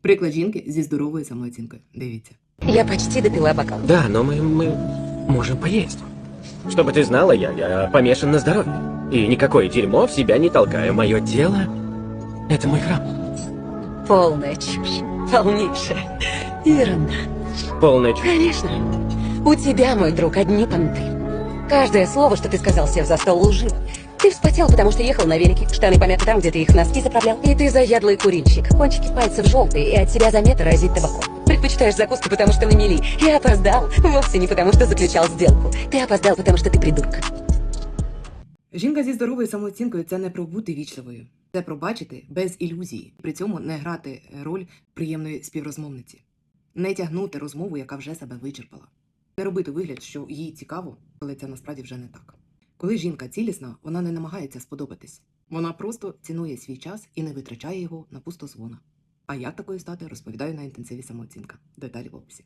Приклад жінки зі здоровою самооцінкою. Дивіться. Я почти допила бокал. Да, но мы, мы можем поесть. Чтобы ты знала, я, я помешан на здоровье. И никакое дерьмо в себя не толкаю. Мое тело — это мой храм. Полная чушь. Полнейшая. Ерунда. Полная чушь. Конечно. У тебя, мой друг, одни понты. Каждое слово, что ты сказал, сев за стол, лживо. Ты вспотел, потому что ехал на велике, штаны помяты там, где ты их в носки заправлял. И ты заядлый курильщик. Кончики пальцев желтые, и от тебя за метр разит табаком. Предпочитаешь закуску, потому что на мели. И опоздал. Вовсе не потому, что заключал сделку. Ты опоздал, потому что ты придурок. Жінка зі здоровою самооцінкою це не про бути вічливою, це про бачити без ілюзії, при цьому не грати роль приємної співрозмовниці, не тягнути розмову, яка вже себе вичерпала, не робити вигляд, що їй цікаво, коли це насправді вже не так. Коли жінка цілісна, вона не намагається сподобатись, вона просто цінує свій час і не витрачає його на пустозвона. А як такою стати, розповідаю на інтенсиві самооцінка. Деталі в описі.